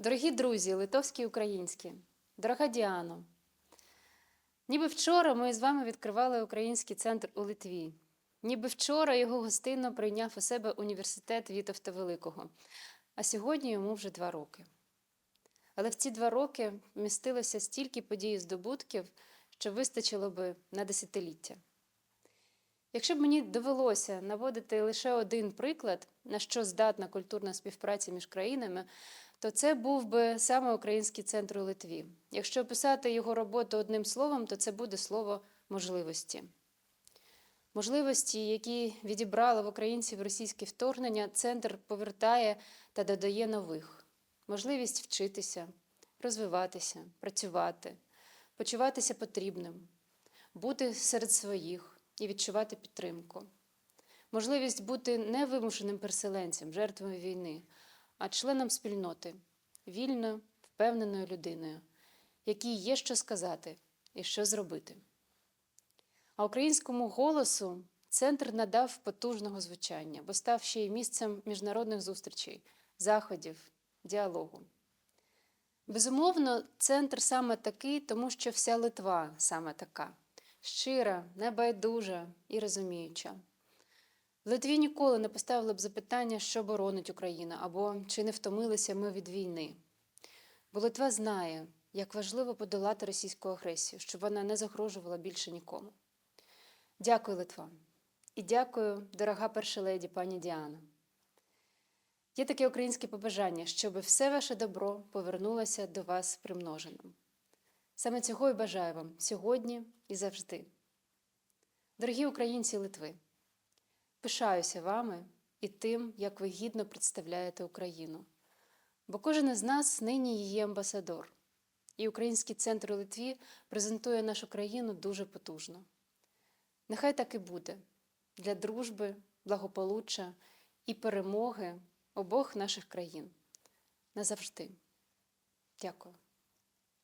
Дорогі друзі, литовські і українські, дорога Діано, ніби вчора ми з вами відкривали український центр у Литві. Ніби вчора його гостинно прийняв у себе університет Вітовта Великого, а сьогодні йому вже два роки. Але в ці два роки вмістилося стільки подій і здобутків, що вистачило би на десятиліття. Якщо б мені довелося наводити лише один приклад, на що здатна культурна співпраця між країнами, то це був би саме Український центр у Литві. Якщо описати його роботу одним словом, то це буде слово можливості. Можливості, які відібрали в українців російське вторгнення, центр повертає та додає нових: можливість вчитися, розвиватися, працювати, почуватися потрібним, бути серед своїх і відчувати підтримку. Можливість бути не вимушеним переселенцем, жертвою війни, а членом спільноти, вільною, впевненою людиною, якій є що сказати і що зробити. А українському голосу центр надав потужного звучання, бо став ще й місцем міжнародних зустрічей, заходів, діалогу. Безумовно, центр саме такий, тому що вся Литва саме така щира, небайдужа і розуміюча. Литві ніколи не поставили б запитання, що боронить Україна, або чи не втомилися ми від війни. Бо Литва знає, як важливо подолати російську агресію, щоб вона не загрожувала більше нікому. Дякую, Литва. І дякую, дорога перша леді, пані Діана. Є таке українське побажання, щоб все ваше добро повернулося до вас примноженим. Саме цього і бажаю вам сьогодні і завжди. Дорогі українці Литви, пишаюся вами і тим, як ви гідно представляєте Україну. Бо кожен із нас нині її амбасадор, і Український центр у Литві презентує нашу країну дуже потужно. Нехай так і буде для дружби, благополуччя і перемоги обох наших країн. Назавжди. Дякую.